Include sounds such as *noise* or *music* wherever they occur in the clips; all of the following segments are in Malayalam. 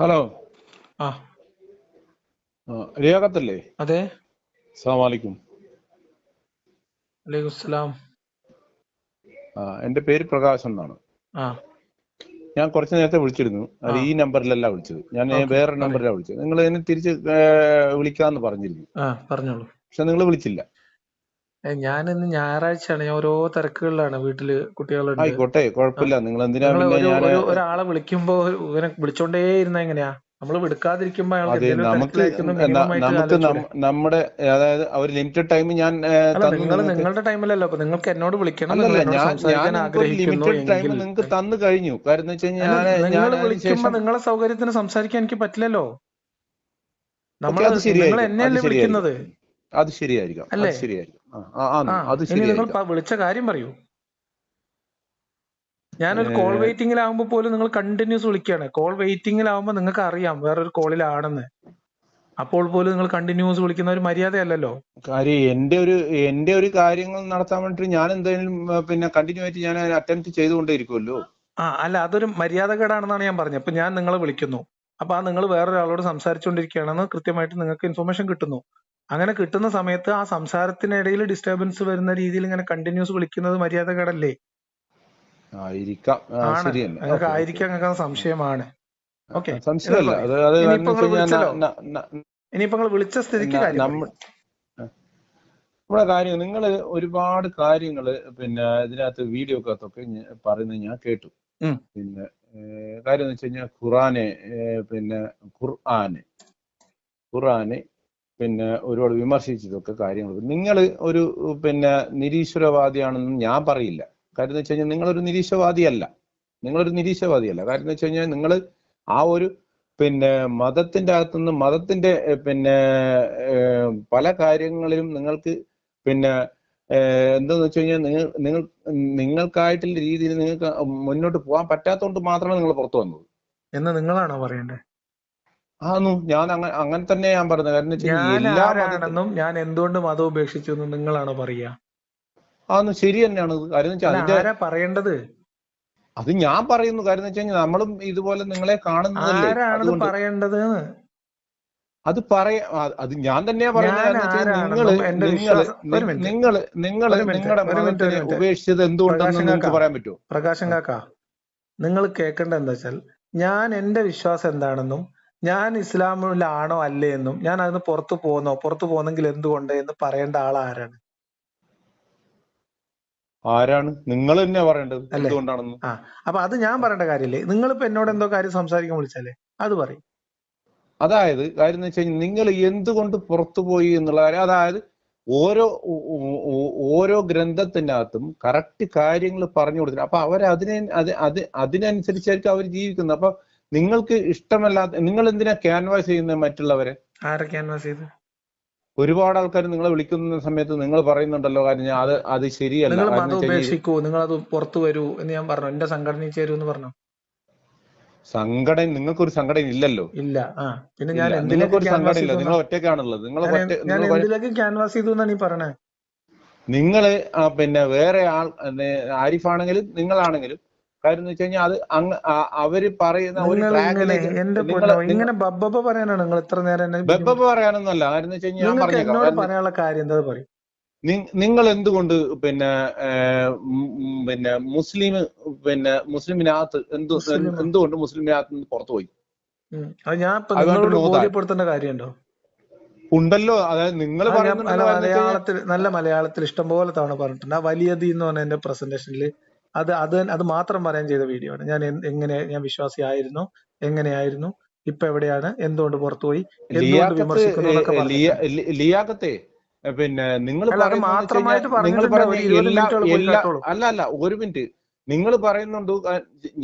ഹലോ. ആ. റിയാഖത്തല്ലേ അതെ. സലാം ആ എന്റെ പേര് പ്രകാശ് എന്നാണ്. ആ. ഞാൻ കുറച്ച് നേരത്തെ വിളിച്ചിരുന്നു. അത് ഈ നമ്പറിലല്ല വിളിച്ചത്. ഞാൻ വേറെ. നമ്പറിലാണ് വിളിച്ചത്. നിങ്ങൾ എന്നെ തിരിച്ച് വിളിക്കാന്ന് പറഞ്ഞിരുന്നു. പറഞ്ഞോളൂ. പക്ഷെ നിങ്ങൾ വിളിച്ചില്ല. ഞാൻ ഇന്ന് ഞായറാഴ്ചയാണ്. ഞാൻ ഓരോ തിരക്കുകളിലാണ്. വീട്ടിൽ കുട്ടികളുണ്ട്. ആയിക്കോട്ടെ കുഴപ്പമില്ല. നിങ്ങൾ എന്തിനാ ഒരാളെ വിളിക്കുമ്പോ ഇവനെ വിളിച്ചോണ്ടേ ഇരുന്ന എങ്ങനെയാ? നമ്മൾ വിടുക്കാതിരിക്കുമ്പോ അതെ നമുക്ക് നമുക്ക് നമ്മുടെ അതായത് ഒരു ലിമിറ്റഡ് ടൈം ഞാൻ നിങ്ങൾ നിങ്ങളുടെ ടൈമിലല്ലോ. അപ്പൊ നിങ്ങൾക്ക് എന്നോട് വിളിക്കണം ഞാൻ നിങ്ങൾക്ക് ഒരു ആഗ്രഹിക്കുന്നു ലിമിറ്റഡ് ടൈം നിങ്ങൾക്ക് തന്നു കഴിഞ്ഞു. കാര്യം നിങ്ങൾ വിളിക്കുമ്പോ നിങ്ങളെ സൗകര്യത്തിന് സംസാരിക്കാൻ എനിക്ക് പറ്റില്ലല്ലോ. നമ്മൾ നിങ്ങൾ എന്നെയല്ലേ വിളിക്കുന്നത്? അത് ശരിയായിരിക്കാം. അത് ശരിയായിരിക്കാം. അത് നിങ്ങൾ വിളിച്ച കാര്യം പറയൂ. ഞാനൊരു കോൾ വെയിറ്റിംഗിലാവുമ്പോ പോലും നിങ്ങൾ കണ്ടിന്യൂസ് വിളിക്കുകയാണ്. കോൾ വെയിറ്റിംഗിലാവുമ്പോ നിങ്ങൾക്ക് അറിയാം വേറൊരു കോളിലാണെന്ന് അപ്പോൾ പോലും നിങ്ങൾ കണ്ടിന്യൂസ് വിളിക്കുന്ന ഒരു മര്യാദയല്ലല്ലോ. കാര്യം എന്റെ ഒരു എന്റെ ഒരു കാര്യങ്ങൾ നടത്താൻ വേണ്ടി ഞാൻ എന്തായാലും പിന്നെ കണ്ടിന്യൂ ആയിട്ട് ഞാൻ അറ്റംപ്റ്റ് ചെയ്തുകൊണ്ടേയിരിക്കുമല്ലോ ആ അല്ല അതൊരു മര്യാദകേടാണെന്നാണ് ഞാൻ പറഞ്ഞത്. അപ്പൊ ഞാൻ നിങ്ങളെ വിളിക്കുന്നു. അപ്പൊ ആ നിങ്ങൾ വേറൊരാളോട് സംസാരിച്ചുകൊണ്ടിരിക്കുകയാണെന്ന് കൃത്യമായിട്ട് നിങ്ങൾക്ക് ഇൻഫർമേഷൻ കിട്ടുന്നു. അങ്ങനെ കിട്ടുന്ന സമയത്ത് ആ സംസാരത്തിനിടയിൽ ഡിസ്റ്റർബൻസ് വരുന്ന രീതിയിൽ ഇങ്ങനെ കണ്ടിന്യൂസ് വിളിക്കുന്നത് മര്യാദ കടല്ലേ ആയിരിക്കാം സംശയമാണ്. ഓക്കെ. ഇനിയിപ്പോ നിങ്ങൾ വിളിച്ച സ്ഥിതിക്ക് നമ്മുടെ കാര്യം നിങ്ങൾ ഒരുപാട് കാര്യങ്ങൾ പിന്നെ ഇതിനകത്ത് വീഡിയോ അകത്തൊക്കെ ഞ- പറയുന്നത് ഞാൻ കേട്ടു. പിന്നെ കാര്യം എന്ന് വെച്ച് കഴിഞ്ഞാൽ ഖുറാനെ പിന്നെ ഖുർആാന്. ഖുർആന് പിന്നെ ഒരുപാട് വിമർശിച്ചതൊക്കെ കാര്യങ്ങൾ നിങ്ങൾ ഒരു പിന്നെ നിരീശ്വരവാദിയാണെന്ന് ഞാൻ പറയില്ല. കാര്യം എന്ന് വെച്ച് കഴിഞ്ഞാൽ നിങ്ങളൊരു നിരീശ്വരവാദിയല്ല. നിങ്ങളൊരു നിരീശ്വരവാദിയല്ല. കാര്യം എന്ന് വെച്ച് കഴിഞ്ഞാൽ നിങ്ങൾ ആ ഒരു പിന്നെ മതത്തിന്റെ അകത്തുനിന്ന് മതത്തിന്റെ പിന്നെ പല കാര്യങ്ങളിലും നിങ്ങൾക്ക് പിന്നെ എന്താന്ന് വെച്ച് കഴിഞ്ഞാൽ നിങ്ങൾ നിങ്ങൾ നിങ്ങൾക്കായിട്ടുള്ള രീതിയിൽ നിങ്ങൾക്ക് മുന്നോട്ട് പോകാൻ പറ്റാത്തതുകൊണ്ട് മാത്രമാണ് നിങ്ങൾ പുറത്തു വന്നത്. എന്ന് നിങ്ങളാണോ പറയേണ്ടത് ആന്നു ഞാൻ അങ്ങനെ അങ്ങനെ തന്നെ ഞാൻ പറഞ്ഞത് കാരണം ഞാൻ എല്ലാ മതത്തിലും ആരാണെന്നും ഞാൻ എന്തുകൊണ്ട് മതം ഉപേക്ഷിച്ചു എന്ന് നിങ്ങളാണോ പറയാ ആന്നു ശരി തന്നെയാണ് ഇത്. കാര്യം വെച്ചാൽ അല്ല, അതിന്റെ ആരാ പറയേണ്ടത് അത് ഞാൻ പറയുന്നു കാര്യം വെച്ച് കഴിഞ്ഞാൽ നമ്മളും ഇതുപോലെ നിങ്ങളെ കാണുന്നതല്ലേ ആരാണത് അതുകൊണ്ട് പറയേണ്ടത് അത് പറയാ അത് ഞാൻ തന്നെയാ പറയുന്നത് ഞാൻ ആരാണെന്നും നിങ്ങൾ എന്റെ നിങ്ങൾ വിശ്വാസം- ഒരു മിനിറ്റ്. നിങ്ങൾ നിങ്ങൾ ഒരു മിനിറ്റ്, നിങ്ങളുടെ ഒരു ഒരു മതത്തിനെ. ഉപേക്ഷിച്ചത് എന്തുകൊണ്ടെന്ന് പ്രകാശൻ നിങ്ങൾക്ക് കാക്ക. പറയാൻ പറ്റുമോ പ്രകാശൻ കാക്ക നിങ്ങൾ കേൾക്കേണ്ട എന്താ വെച്ചാൽ ഞാൻ എന്റെ വിശ്വാസം എന്താണെന്നും ഞാൻ ഇസ്ലാമിലാണോ അല്ലേ എന്നും ഞാൻ അതിന് പുറത്തു പോന്നോ പുറത്തു പോന്നെങ്കിൽ എന്തുകൊണ്ട് എന്ന് പറയേണ്ട ആൾ ആരാണ്? ആരാണ്? നിങ്ങൾ തന്നെ പറയേണ്ടത്? എന്തുകൊണ്ടാണെന്ന്? ആ അപ്പൊ അത് ഞാൻ പറയേണ്ട കാര്യമില്ലേ? നിങ്ങളിപ്പോ എന്നോട് എന്തോ കാര്യം സംസാരിക്കാൻ വിളിച്ചാലേ അത് പറയും. അതായത് കാര്യം എന്ന് വെച്ച് കഴിഞ്ഞാൽ നിങ്ങൾ എന്തുകൊണ്ട് പുറത്തു പോയി എന്നുള്ള കാര്യം അതായത് ഓരോ ഓരോ ഗ്രന്ഥത്തിനകത്തും കറക്റ്റ് കാര്യങ്ങൾ പറഞ്ഞു കൊടുക്കുന്നത് അപ്പൊ അവർ അതിനെ അത് അത് അതിനനുസരിച്ചായിരിക്കും അവർ ജീവിക്കുന്നത്. അപ്പൊ നിങ്ങൾക്ക് ഇഷ്ടമല്ലാത്ത നിങ്ങൾ എന്തിനാ ക്യാൻവാസ് ചെയ്യുന്നത് മറ്റുള്ളവരെ? ആരെ ക്യാൻവാസ് ചെയ്ത്? ഒരുപാട് ആൾക്കാർ നിങ്ങളെ വിളിക്കുന്ന സമയത്ത് നിങ്ങൾ പറയുന്നുണ്ടല്ലോ കാര്യം ഞാൻ അത് അത് ശരിയല്ല നിങ്ങൾ മതം ഉപേക്ഷിക്കൂ നിങ്ങൾ അത് പുറത്തു വരൂ എന്ന് ഞാൻ പറഞ്ഞു. എന്റെ സംഘടനയിൽ ചേരൂ എന്ന് പറഞ്ഞു. സംഘടന നിങ്ങൾക്കൊരു സംഘടന ഇല്ലല്ലോ. ഇല്ല. ആ പിന്നെ ഞാൻ. എന്തിലേക്ക് നിങ്ങൾക്കൊരു സംഘടന ഇല്ല. നിങ്ങൾ ഒറ്റയ്ക്കാണുള്ളത്. നിങ്ങൾ ഞാൻ എന്തിലേക്ക് ക്യാൻവാസ് ചെയ്തു എന്നാണ് ഈ പറയണേ നിങ്ങൾ പിന്നെ വേറെ ആൾ ആരിഫാണെങ്കിലും നിങ്ങളാണെങ്കിലും കാര്യം എന്ന് വെച്ച് കഴിഞ്ഞാൽ അത് അങ്ങ് അവർ പറയുന്ന ഒരു ട്രാക്കിലേക്ക് ഇങ്ങനെ ബബ്ബബ പറയാനാണ് നിങ്ങൾ ഇത്ര നേരം ബബ്ബബ പറയാനൊന്നല്ല കാര്യം എന്ന് വെച്ച് കഴിഞ്ഞാൽ ഞാൻ എന്നോട് പറയാനുള്ള കാര്യം എന്താ പറയും. നിങ്ങൾ എന്തുകൊണ്ട് പിന്നെ പിന്നെ മുസ്ലിം പിന്നെ മുസ്ലിമിനകത്ത് എന്ത്. എന്തുകൊണ്ട് മുസ്ലിമിനകത്ത് നിന്ന് പുറത്തു പോയി? ഞാൻ. ബോധ്യപ്പെടുത്തേണ്ട കാര്യമുണ്ടോ? ഉണ്ടല്ലോ. അതായത് നിങ്ങൾ മലയാളത്തിൽ നല്ല മലയാളത്തിൽ ഇഷ്ടംപോലെ തവണ പറഞ്ഞിട്ടുണ്ട്. ആ വലിയതി എന്ന് പറഞ്ഞ എന്റെ പ്രസന്റേഷനിൽ അത് അത് അത് മാത്രം പറയാൻ ചെയ്ത വീഡിയോ ആണ്. ഞാൻ എങ്ങനെ ഞാൻ വിശ്വാസി വിശ്വാസിയായിരുന്നു എങ്ങനെയായിരുന്നു ഇപ്പൊ എവിടെയാണ് എന്തുകൊണ്ട് പുറത്തുപോയി എന്തുകൊണ്ട് വിമർശിക്കുന്നു എന്നൊക്കെ ലിയ- പറഞ്ഞിട്ടുണ്ട്. ലി- ലിയാഖത്തെ ഏ, പിന്നെ നിങ്ങൾ മാത്രമായിട്ട് നിങ്ങൾ. പറഞ്ഞ. അല്ല അല്ല ഒരു മിനിറ്റ്. നിങ്ങൾ പറയുന്നുണ്ട്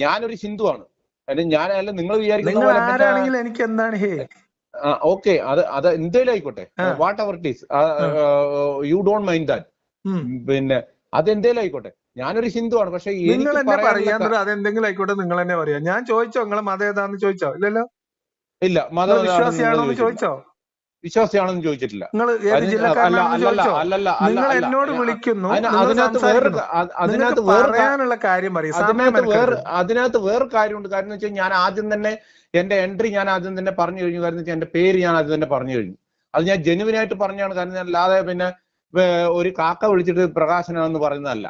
ഞാനൊരു ഹിന്ദുവാണ്. അതിന് ഞാൻ അല്ല നിങ്ങൾ വിചാരിക്കുന്ന എനിക്ക് എന്താണ് ഹേ? ഓക്കെ അത് അത് എന്തേലും ആയിക്കോട്ടെ whatever it is you don't mind that പിന്നെ അത് എന്തേലും ആയിക്കോട്ടെ ഞാനൊരു ഹിന്ദുവാണ് പക്ഷെ നിങ്ങൾ തന്നെ പറയാൻ അതെന്തെങ്കിലും ആയിക്കോട്ടെ നിങ്ങൾ തന്നെ പറയാ. ഞാൻ ചോദിച്ചോ നിങ്ങളെ മതം ഏതാന്ന് ചോദിച്ചോ? ഇല്ലല്ലോ? ഇല്ല നിങ്ങൾ മതം ഏതാണെന്ന് വിശ്വാസിയാണോ എന്ന് ചോദിച്ചോ? വിശ്വാസിയാണെന്ന് ചോദിച്ചിട്ടില്ല. നിങ്ങൾ എന്നോട് വിളിക്കുന്നു അതിനകത്ത് പറയാനുള്ള കാര്യം അതിനകത്ത് വേറെ കാര്യമുണ്ട്. കാരണം എന്ന് വെച്ചാൽ ഞാൻ ആദ്യം തന്നെ എന്റെ എൻട്രി ഞാൻ ആദ്യം തന്നെ പറഞ്ഞു കഴിഞ്ഞു. കാരണം വെച്ചാൽ എന്റെ പേര് ഞാൻ ആദ്യം തന്നെ പറഞ്ഞു കഴിഞ്ഞു. അത് ഞാൻ ജെനുവിനായിട്ട് പറഞ്ഞാണ് കാരണം ഞാൻ അല്ലാതെ പിന്നെ ഒരു കാക്ക വിളിച്ചിട്ട് പ്രകാശനാണെന്ന് പറയുന്നതല്ല.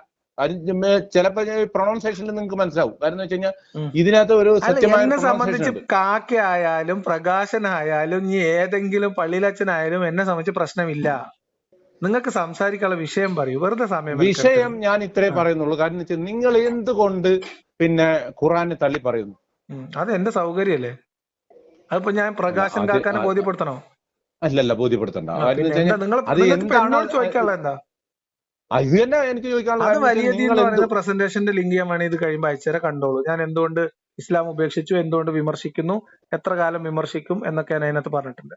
ചിലപ്പോ പ്രൊണൗൺസേഷനിൽ നിങ്ങൾക്ക് മനസ്സിലാവും. കാരണം എന്ന് വെച്ച് കഴിഞ്ഞാൽ ഇതിനകത്ത് ഒരു സത്യമായ എന്നെ സംബന്ധിച്ച് ഉണ്ട്. കാക്കയായാലും പ്രകാശനായാലും ഇനി ഏതെങ്കിലും പള്ളിയിലച്ചനായാലും എന്നെ സംബന്ധിച്ച് പ്രശ്നമില്ല. നിങ്ങൾക്ക് സംസാരിക്കാനുള്ള വിഷയം പറയൂ. വെറുതെ സമയം വിഷയം ഞാൻ ഇത്രേ പറയുന്നുള്ളൂ. കാരണം വെച്ചാൽ നിങ്ങൾ എന്തുകൊണ്ട് പിന്നെ ഖുറാനെ തള്ളി പറയുന്നു. അത് എന്റെ സൗകര്യല്ലേ അതിപ്പോ ഞാൻ പ്രകാശൻ കാക്കാനെ ബോധ്യപ്പെടുത്തണോ? അല്ലല്ല ബോധ്യപ്പെടുത്തണ്ട. നിങ്ങൾ ചോദിക്കാനുള്ള എന്താ? അത് തന്നെ എനിക്ക് ചോദിക്കാനുള്ള പ്രസന്റേഷന്റെ ലിങ്ക് ഞാൻ വേണേ ഇത് കഴിയുമ്പോൾ അയച്ചുതരാം കണ്ടോളൂ. ഞാൻ എന്തുകൊണ്ട് ഇസ്ലാം ഉപേക്ഷിച്ചു എന്തുകൊണ്ട് വിമർശിക്കുന്നു എത്ര കാലം വിമർശിക്കും എന്നൊക്കെ ഞാൻ അതിനകത്ത് പറഞ്ഞിട്ടുണ്ട്.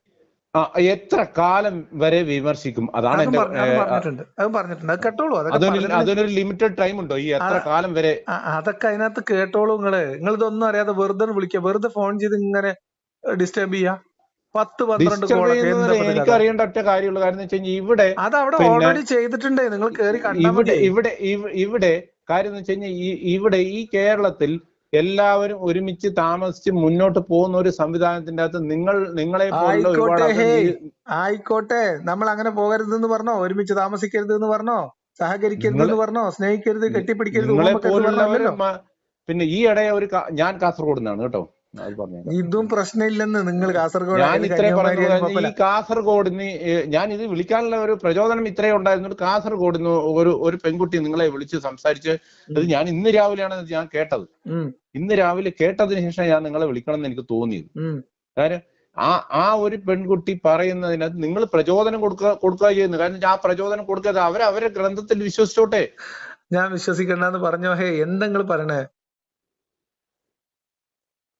എത്ര കാലം വരെ വിമർശിക്കും? അതാണ് അതും എന്റെ പറഞ്ഞ പറഞ്ഞിട്ടുണ്ട്. അതും പറഞ്ഞിട്ടുണ്ട്. അത് കേട്ടോളൂ. അതൊക്കെ അതൊരു അതിനൊരു ലിമിറ്റഡ് ടൈം ഉണ്ടോ? ഈ എത്ര കാലം വരെ? അതൊക്കെ അതിനകത്ത് കേട്ടോളൂ നിങ്ങൾ. നിങ്ങൾ ഇതൊന്നും അറിയാതെ വെറുതെ വിളിക്കുക. വെറുതെ ഫോൺ ചെയ്ത് ഇങ്ങനെ ഡിസ്റ്റർബ് ചെയ്യാ. പത്ത് പന്ത്രണ്ട് എനിക്ക് അറിയേണ്ട ഒറ്റ കാര്യമുള്ള കാര്യം എന്ന് ഇവിടെ അത് അവിടെ ഓൾറെഡി ചെയ്തിട്ടുണ്ട്. നിങ്ങൾ കേറി ഇവിടെ ഇവിടെ ഇവ- ഇവിടെ കാര്യം എന്ന് വെച്ച് കഴിഞ്ഞാൽ ഈ ഇവിടെ ഈ കേരളത്തിൽ എല്ലാവരും ഒരുമിച്ച് താമസിച്ച് മുന്നോട്ട് പോകുന്ന ഒരു സംവിധാനത്തിന്റെ അകത്ത് നിങ്ങൾ നിങ്ങളെ ആയിക്കോട്ടെ നമ്മൾ അങ്ങനെ പോകരുതെന്ന് പറഞ്ഞോ? ഒരുമിച്ച് താമസിക്കരുത് എന്ന് പറഞ്ഞോ? സഹകരിക്കരുത് നിങ്ങൾ എന്ന് പറഞ്ഞോ? സ്നേഹിക്കരുത് കെട്ടിപ്പിടിക്കരുത് പിന്നെ ഈ ഇടയെ ഒരു ഞാൻ കാസർഗോഡ് നിന്നാണ് കേട്ടോ. ഇതും പ്രശ്നമില്ലെന്ന് നിങ്ങൾ കാസർഗോഡ് ഞാൻ ഇത്രേ പറഞ്ഞു ഈ കാസർഗോഡിന് ഞാൻ ഇത് വിളിക്കാനുള്ള ഒരു പ്രചോദനം ഇത്രേ ഉണ്ടായിരുന്നു. കാസർഗോഡിന്ന് ഒരു ഒരു പെൺകുട്ടി നിങ്ങളെ വിളിച്ച് സംസാരിച്ച് അത് ഞാൻ ഇന്ന് രാവിലെയാണ് ഞാൻ കേട്ടത്. ഇന്ന് രാവിലെ കേട്ടതിന് ശേഷം ഞാൻ നിങ്ങളെ വിളിക്കണം എന്ന് എനിക്ക് തോന്നിയത്. കാര്യം ആ ആ ഒരു പെൺകുട്ടി പറയുന്നതിനകത്ത് നിങ്ങൾ പ്രചോദനം കൊടുക്കുക കൊടുക്കുക ചെയ്യുന്നു. കാരണം ആ പ്രചോദനം കൊടുക്കാതെ അവർ അവരെ ഗ്രന്ഥത്തിൽ വിശ്വസിച്ചോട്ടെ. ഞാൻ വിശ്വസിക്കണ്ടെന്ന് പറഞ്ഞോ? ഹേ എന്തെങ്കിലും പറയണേ?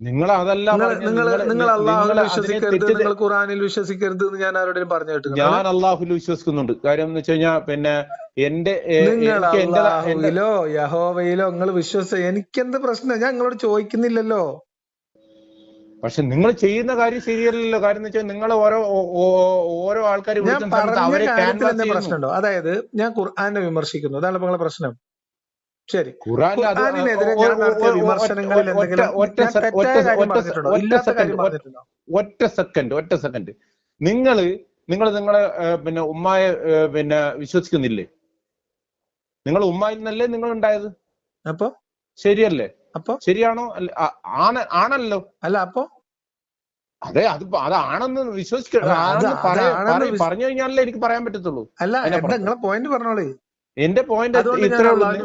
നിങ്ങൾ അതല്ല നിങ്ങൾ നിങ്ങൾ അള്ളാഹുവിൽ വിശ്വസിക്കരുത് നിങ്ങൾ ഖുറാനിൽ വിശ്വസിക്കരുത് എന്ന് ഞാൻ ആരോടും പറഞ്ഞു കേട്ടു ഞാൻ അള്ളാഹുൽ വിശ്വസിക്കുന്നുണ്ട്. കാര്യം എന്ന് വെച്ച് കഴിഞ്ഞാൽ പിന്നെ എന്റെ അള്ളാഹുവിലോ യഹോവയിലോ നിങ്ങൾ വിശ്വസ എനിക്കെന്ത് പ്രശ്നം? ഞാൻ നിങ്ങളോട് ചോദിക്കുന്നില്ലല്ലോ. പക്ഷെ നിങ്ങൾ ചെയ്യുന്ന കാര്യം ശരിയല്ലല്ലോ. കാര്യം എന്ന് വെച്ചാൽ നിങ്ങൾ ഓരോ ഓരോ ആൾക്കാർ അവരെ പ്രശ്നമുണ്ടോ? അതായത് ഞാൻ ഖുർആനെ വിമർശിക്കുന്നു. അതാണ് ഇപ്പൊ നിങ്ങളെ പ്രശ്നം. ശരി. ഖുർആനിനെതിരെ ഞാൻ നടത്തിയ വിമർശനങ്ങളിൽ എന്തെങ്കിലും ഒറ്റ സെക്കൻഡ് ഒറ്റ സെക്കൻഡ് ഒറ്റ സെക്കൻഡ് നിങ്ങൾ നിങ്ങൾ നിങ്ങളെ പിന്നെ ഉമ്മായെ പിന്നെ വിശ്വസിക്കുന്നില്ലേ? നിങ്ങൾ ഉമ്മായിൽ നിന്നല്ലേ നിങ്ങൾ ഉണ്ടായത്? അപ്പൊ? ശരിയല്ലേ? അപ്പൊ? ശരിയാണോ? ആണ് ആണല്ലോ. അല്ല അപ്പൊ? അതെ അത് അതാണെന്ന് വിശ്വസിക്കണം പറഞ്ഞു കഴിഞ്ഞാലേ എനിക്ക് പറയാൻ പറ്റത്തുള്ളൂ. അല്ല നിങ്ങളെ പോയിന്റ് പറഞ്ഞോളേ. എന്റെ പോയിന്റ്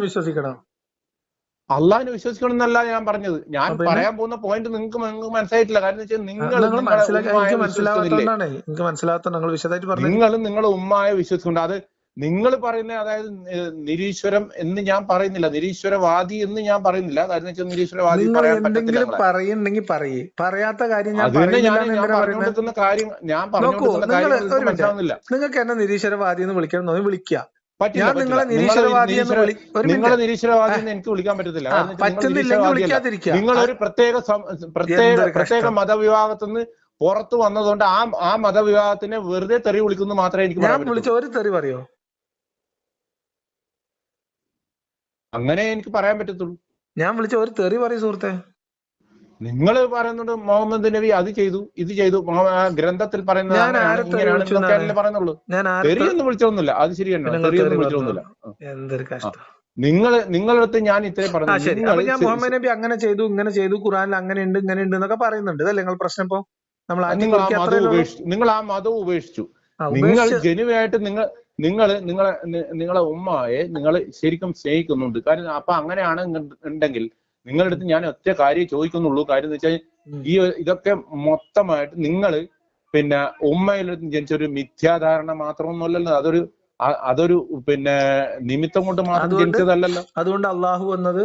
വിശ്വസിക്കണം അള്ളാഹിനെ വിശ്വസിക്കണം. എന്നല്ല ഞാൻ പറഞ്ഞത്. ഞാൻ പറയാൻ പോകുന്ന പോയിന്റ് നിങ്ങൾക്ക് നിങ്ങൾക്ക് മനസ്സിലായിട്ടില്ല. കാരണം വെച്ചാൽ നിങ്ങൾ നിങ്ങൾ നിങ്ങളെ മനസ്സിലാക്കി ഉമ്മായെ വിശ്വസിക്കുന്നുണ്ട്. അത് നിങ്ങൾ പറയുന്ന അതായത് നിരീശ്വരം എന്ന് ഞാൻ പറയുന്നില്ല. നിരീശ്വരവാദി എന്ന് ഞാൻ പറയുന്നില്ല. കാരണം വെച്ചാൽ നിരീശ്വരവാദി എന്തെങ്കിലും പറയുന്നുണ്ടെങ്കിൽ പറയേ. പറയാത്ത കാര്യം ഞാൻ പറഞ്ഞു കൊടുക്കുന്ന ഞാൻ പറയുന്നില്ല എന്ന് ഞാൻ എന്തിനാ പറയുന്നത് പറഞ്ഞുകൊടുക്കുന്ന കാര്യം ഞാൻ പറഞ്ഞു പറഞ്ഞുകൊടുക്കുന്ന കാര്യം നിങ്ങൾക്ക് മിനിറ്റ്. മനസ്സിലാവുന്നില്ല. നിങ്ങൾക്ക് എന്നെ നിരീശ്വരവാദി എന്ന് വിളിക്കണം. വിളിക്കാം വിളിക്കുക. ഞാൻ നിങ്ങളെ നിരീശ്വരവാദി നിങ്ങളെ നിരീശ്വരവാദി എന്ന് എനിക്ക് വിളിക്കാൻ പറ്റത്തില്ല പറ്റുന്നില്ലെങ്കിൽ നിങ്ങൾ ഒരു പ്രത്യേക പ്രത്യേക പ്രത്യേക മതവിഭാഗത്തിൽ നിന്ന് പുറത്തു വന്നതുകൊണ്ട് ആ ആ മതവിഭാഗത്തിനെ വെറുതെ തെറി വിളിക്കുന്നു മാത്രമേ എനിക്ക് ഞാൻ വിളിച്ച ഒരു തെറി പറയോ? അങ്ങനെ എനിക്ക് പറയാൻ പറ്റത്തുള്ളൂ. ഞാൻ വിളിച്ച ഒരു തെറി പറയും സുഹൃത്തെ. നിങ്ങൾ പറയുന്നത് മുഹമ്മദ് നബി അത് ചെയ്തു ഇത് ചെയ്തു. ഗ്രന്ഥത്തിൽ പറയുന്നത് പറയുന്നുള്ളൂ. തെറിയൊന്നും വിളിച്ചൊന്നുമില്ല അത് ശരിയാണ് തെറിയൊന്നും വിളിച്ചൊന്നുമില്ല എന്തൊരു കഷ്ടം. നിങ്ങൾ നിങ്ങളടുത്ത് ഞാൻ ഇത്രേ പറഞ്ഞു ഞാൻ മുഹമ്മദ് നബി അങ്ങനെ ചെയ്തു ഇങ്ങനെ ചെയ്തു ഖുറാനിൽ അങ്ങനെ ഉണ്ട് ഇങ്ങനെ ഉണ്ട് എന്നൊക്കെ പറയുന്നുണ്ട്. അല്ലെ നിങ്ങൾ പ്രശ്നം ഇപ്പൊ? നമ്മൾ നിങ്ങൾ ആ മതം ഉപേക്ഷിച്ചു. നിങ്ങൾ ആ മതം ഉപേക്ഷിച്ചു. നിങ്ങൾ ജനുവായിട്ട് നിങ്ങൾ നിങ്ങൾ നിങ്ങളെ നിങ്ങളെ ഉമ്മയെ നിങ്ങൾ ശരിക്കും സ്നേഹിക്കുന്നുണ്ട്. കാരണം അപ്പൊ അങ്ങനെയാണ് ഉണ്ടെങ്കിൽ നിങ്ങളുടെ അടുത്ത് ഞാൻ ഒറ്റ കാര്യം ചോദിക്കുന്നുള്ളൂ. കാര്യം എന്ന് വെച്ചാൽ ഈ ഇതൊക്കെ മൊത്തമായിട്ട് നിങ്ങൾ പിന്നെ ഉമ്മയിൽ ജനിച്ചൊരു മിഥ്യാധാരണ മാത്രമൊന്നുമല്ലല്ലോ. അതൊരു അതൊരു പിന്നെ നിമിത്തം കൊണ്ട് മാത്രം ജനിച്ചതല്ലല്ലോ. അതുകൊണ്ട് അള്ളാഹു എന്നത്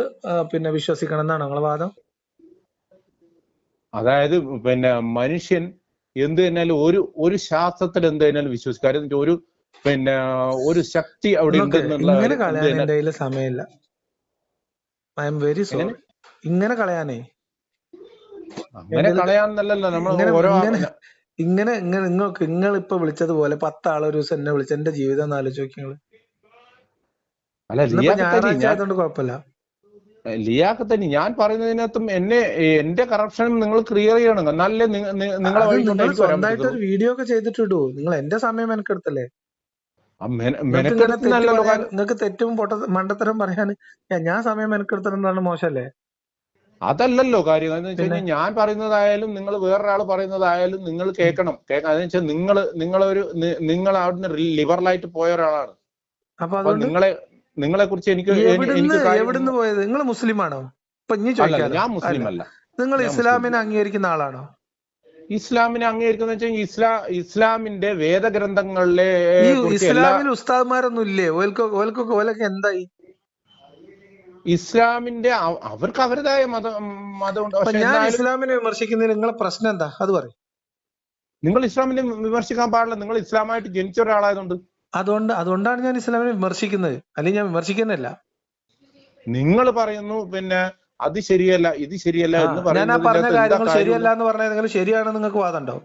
പിന്നെ വിശ്വസിക്കണം എന്നാണ് നിങ്ങളെ വാദം? അതായത് പിന്നെ മനുഷ്യൻ എന്ത് തന്നെയാലും ഒരു ഒരു ശാസ്ത്രത്തിൽ എന്ത് തന്നെയാലും വിശ്വസിക്കും. കാര്യം എന്ന് വെച്ചാൽ ഒരു പിന്നെ ഒരു ശക്തി അവിടെ ഉണ്ടെന്നുള്ള സമയമില്ല. ഐ എം വെരി സോറി ഇങ്ങനെ കളയാനേ. അങ്ങനെ കളയാന്നല്ലല്ലോ. നമ്മൾ ഇങ്ങനെ ഓരോ ഇങ്ങനെ ഇങ്ങനെ നിങ്ങൾക്ക് നിങ്ങൾ ഇപ്പൊ വിളിച്ചതുപോലെ പത്താൾ ഒരു ദിവസം എന്നെ വിളിച്ച എന്റെ ജീവിതം ഒന്ന് ആലോചിച്ച് നോക്കി നിങ്ങൾ. ഞായറാഴ്ച ആയതുകൊണ്ട് കുഴപ്പമില്ല. ഞാൻ പറയുന്നതിനകത്തും എന്നെ എന്റെ കറപ്ഷനും നിങ്ങൾ ക്ലിയർ ചെയ്യണം. എന്നാലേ നിങ്ങളെ സ്വന്തമായിട്ട് ഒരു വീഡിയോ ഒക്കെ ചെയ്തിട്ട് ഇടൂ നിങ്ങൾ എന്റെ സമയം എനിക്ക് ആ മെന- നിങ്ങൾക്ക് തെറ്റ് പൊട്ട മണ്ടത്തരം പറയാൻ ഞാൻ സമയം മെനക്കെടുത്തതെന്നാണ് മോശല്ലേ അതല്ലല്ലോ കാര്യം. എന്ന് വെച്ചാൽ ഞാൻ പറയുന്നതായാലും നിങ്ങൾ വേറൊരാൾ പറയുന്നതായാലും നിങ്ങൾ കേൾക്കണം. കേൾക്കണം അതെന്ന് വെച്ചാൽ നിങ്ങൾ നിങ്ങളൊരു നിങ്ങൾ അവിടുന്ന് ലിബറലായിട്ട് പോയ ഒരാളാണ്. അപ്പൊ നിങ്ങളെ നിങ്ങളെ കുറിച്ച് എനിക്ക് എനി- എവിടുന്ന് പോയത്? നിങ്ങൾ മുസ്ലിം ആണോ ഇപ്പൊ ഞാൻ മുസ്ലിം അല്ല. നിങ്ങൾ ഇസ്ലാമിനെ അംഗീകരിക്കുന്ന ആളാണോ? ഇസ്ലാമിനെ അംഗീകരിക്കുന്ന വെച്ചാൽ ഇസ്ലാ ഇസ്ലാമിന്റെ വേദഗ്രന്ഥങ്ങളിലെ ഇസ്ലാമിൽ ഉസ്താദ്മാരൊന്നും ഇല്ലേ? ഓൽക്കൊ ഓൽക്കൊക്കെ ഓലൊക്കെ എന്തായി? ഇസ്ലാമിന്റെ അവർക്ക് അവരുടേതായ മതം മതമുണ്ട്. ഞാൻ ഇസ്ലാമിനെ വിമർശിക്കുന്നതിന് നിങ്ങളെ പ്രശ്നം എന്താ? അത് പറയും. നിങ്ങൾ ഇസ്ലാമിനെ വിമർശിക്കാൻ പാടില്ല. നിങ്ങൾ ഇസ്ലാമായിട്ട് ജനിച്ച ഒരാളായതുകൊണ്ട്. അതുകൊണ്ട് അതുകൊണ്ടാണ് ഞാൻ ഇസ്ലാമിനെ വിമർശിക്കുന്നത്. അല്ലെങ്കിൽ ഞാൻ വിമർശിക്കുന്നില്ല നിങ്ങൾ പറയുന്നു പിന്നെ അത് ശരിയല്ല ഇത് ശരിയല്ല എന്ന് പറഞ്ഞ ശരിയല്ല എന്ന് പറഞ്ഞാൽ നിങ്ങൾ ശരിയാണെന്ന് നിങ്ങൾക്ക് വാദമുണ്ടോ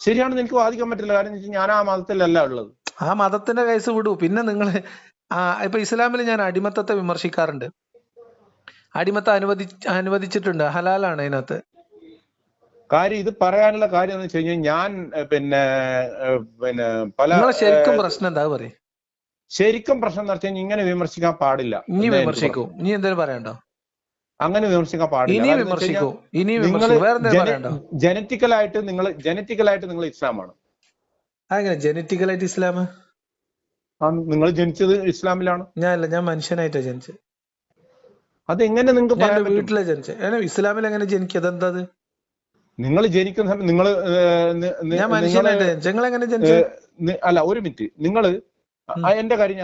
ശരിയാണെന്ന് എനിക്ക് വാദിക്കാൻ പറ്റില്ല. കാരണം ഞാൻ ആ മതത്തിലല്ല ഉള്ളത്. ആ മതത്തിന്റെ കേസ് വിടൂ. പിന്നെ നിങ്ങൾ ആ ഇപ്പൊ ഇസ്ലാമിൽ ഞാൻ അടിമത്തത്തെ വിമർശിക്കാറുണ്ട്. അടിമത്തം അനുവദി അനുവദിച്ചിട്ടുണ്ട്. ഹലാലാണ് അതിനകത്ത്. കാര്യം ഇത് പറയാനുള്ള കാര്യം എന്ന് വെച്ച് കഴിഞ്ഞാൽ ഞാൻ പിന്നെ പിന്നെ പല ശരിക്കും പ്രശ്നം എന്താ പറയും? ശരിക്കും പ്രശ്നം എന്ന് വെച്ചാൽ ഇങ്ങനെ വിമർശിക്കാൻ പാടില്ല. നീ വിമർശിക്കൂ. നീ ഇനി എന്തെങ്കിലും പറയണ്ടോ അങ്ങനെ വിമർശിക്കാൻ പാടില്ല. ജനറ്റിക്കലായിട്ട് നിങ്ങൾ ജനറ്റിക്കലായിട്ട് നിങ്ങൾ ഇസ്ലാമാണ്. അങ്ങനെ ജനറ്റിക്കലായിട്ട് ഇസ്ലാം? നിങ്ങൾ ജനിച്ചത് ഇസ്ലാമിലാണ്. ഞാനല്ല ഞാൻ മനുഷ്യനായിട്ടാ ജനിച്ചത്. അത് എങ്ങനെ നിങ്ങൾക്ക് പറയാൻ വീട്ടിലെ ജനിച്ചത്. ഇസ്ലാമിൽ എങ്ങനെ ജനിക്കത് എന്താ നിങ്ങൾ ജനിക്കുന്ന സമയം നിങ്ങൾ ഞാൻ മനുഷ്യനായിട്ട് ജനിച്ചത്. നിങ്ങൾ എങ്ങനെ ജനിച്ചത് അല്ല ഒരു മിനിറ്റ്. നിങ്ങൾ ഉം. എന്റെ കാര്യം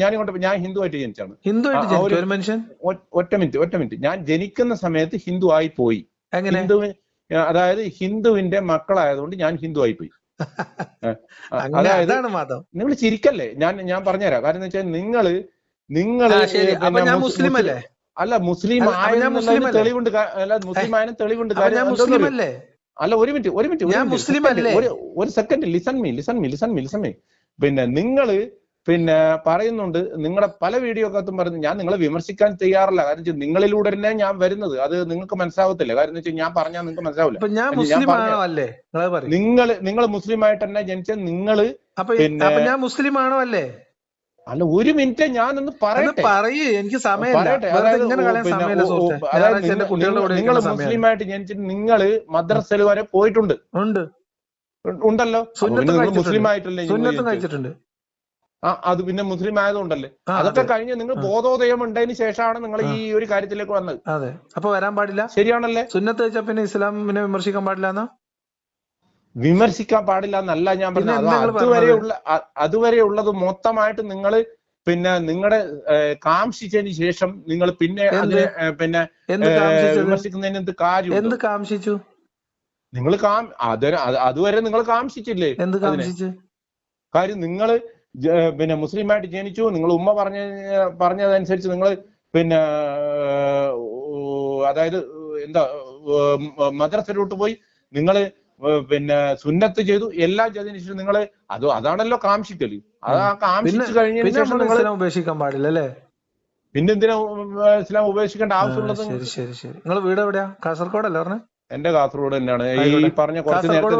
ഞാൻ ഇങ്ങോട്ട് ഞാൻ ഹിന്ദു ആയിട്ട് ജനിച്ചാണ് ഒറ്റ മിനിറ്റ് ഒറ്റ മിനിറ്റ്. ഞാൻ ജനിക്കുന്ന സമയത്ത് ഹിന്ദു ആയി പോയി ഹിന്ദു അതായത് ഹിന്ദുവിന്റെ മക്കളായതുകൊണ്ട് ഞാൻ ഹിന്ദു ആയി പോയി *laughs* അതായത് നിങ്ങൾ ചിരിക്കല്ലേ? ഞാൻ ഞാൻ പറഞ്ഞുതരാം. കാരണം എന്ന് വെച്ചാൽ നിങ്ങൾ നിങ്ങൾ മുസ്ലിം അല്ലേ? അല്ല മുസ്ലിം ആയ തെളിവുണ്ട്. അല്ല മുസ്ലിം ആയാലും തെളിവുണ്ട്. കാര്യം അല്ലേ ഒരു മിനിറ്റ് ഒരു മിനിറ്റ് ഞാൻ മുസ്ലിം അല്ലേ? ഒരു second listen me listen me listen me listen me പിന്നെ നിങ്ങൾ പിന്നെ പറയുന്നുണ്ട് നിങ്ങളുടെ പല വീഡിയോ അകത്തും പറഞ്ഞു ഞാൻ നിങ്ങളെ വിമർശിക്കാൻ തയ്യാറല്ല. കാരണം നിങ്ങളിലൂടെ തന്നെ ഞാൻ വരുന്നത്. അത് നിങ്ങൾക്ക് മനസ്സിലാവത്തില്ല. കാരണം എന്ന് വെച്ചാൽ ഞാൻ പറഞ്ഞാൽ നിങ്ങൾക്ക് മനസ്സിലാവില്ല. നിങ്ങൾ നിങ്ങൾ നിങ്ങൾ മുസ്ലിം ആയിട്ട് തന്നെ ജനിച്ച നിങ്ങൾ അപ്പൊ പിന്നെ- ഞാൻ മുസ്ലിം ആണോ അല്ലേ? അല്ല ഒരു മിനിറ്റ് ഞാൻ ഒന്ന് പറയട്ടെ? പറയൂ. എനിക്ക് നിങ്ങൾ മുസ്ലിം ആയിട്ട് മുസ്ലിമായിട്ട് ജനിച്ചിട്ട് നിങ്ങൾ മദ്രസയിൽ വരെ പോയിട്ടുണ്ട്? ഉണ്ട്. ഉണ്ടല്ലോ? നിങ്ങൾ. മുസ്ലിം ആയിട്ടല്ലേ നിങ്ങൾ ആ അത് പിന്നെ മുസ്ലിം ആയതുകൊണ്ടല്ലേ? അതൊക്കെ അതെ. കഴിഞ്ഞ് നിങ്ങൾ ബോധോദയം ഉണ്ടായതിനു ശേഷമാണ് നിങ്ങൾ ഈ ഒരു കാര്യത്തിലേക്ക് വന്നത്. അതെ. അപ്പൊ വരാൻ പാടില്ല? ശരിയാണല്ലേ? സുന്നത്ത് വെച്ചാൽ പിന്നെ ഇസ്ലാമിനെ വിമർശിക്കാൻ പാടില്ല എന്നാ വിമർശിക്കാൻ പാടില്ല എന്നല്ല ഞാൻ പറഞ്ഞത്. അതുവരെയുള്ള അതുവരെയുള്ളത് അതുവരെ ഉള്ള അതുവരെ ഉള്ളത് മൊത്തമായിട്ട് നിങ്ങൾ പിന്നെ നിങ്ങളുടെ കാംക്ഷിച്ചതിന് ശേഷം നിങ്ങൾ പിന്നെ? പിന്നെ വിമർശിക്കുന്നതിന് എന്ത് കാര്യം എന്ത് കാംക്ഷിച്ചു? നിങ്ങൾ കാം അത് അത് അതുവരെ നിങ്ങൾ കാംക്ഷിച്ചില്ലേ എന്ത് കാംക്ഷിച്ചു? കാര്യം നിങ്ങൾ പിന്നെ മുസ്ലിമായിട്ട് ജനിച്ചു. നിങ്ങൾ ഉമ്മ പറഞ്ഞ പറഞ്ഞതനുസരിച്ച് നിങ്ങൾ പിന്നെ അതായത് എന്താ മദ്രസയിലോട്ട് പോയി നിങ്ങൾ പിന്നെ സുന്നത്ത് ചെയ്തു എല്ലാം ചെയ്തതിനു ശേഷം നിങ്ങൾ അത് അതാണല്ലോ കാംക്ഷിക്കൽ അത് ആ കാംക്ഷിച്ചു കഴിഞ്ഞതിന് ശേഷം നിങ്ങൾ ഇസ്ലാം ഉപേക്ഷിക്കാൻ പാടില്ല അല്ലേ? പിന്നെ എന്തിനാ ഇസ്ലാം ഉപേക്ഷിക്കേണ്ട ആവശ്യമുള്ളത്? ശരി ശരി ശരി. നിങ്ങൾ വീട് എവിടെയാ? കാസർഗോഡ് അല്ലേ പറഞ്ഞത് എന്റെ കാസർഗോഡ് തന്നെയാണ്. ഈ. പറഞ്ഞ കുറച്ച് നേരത്തെ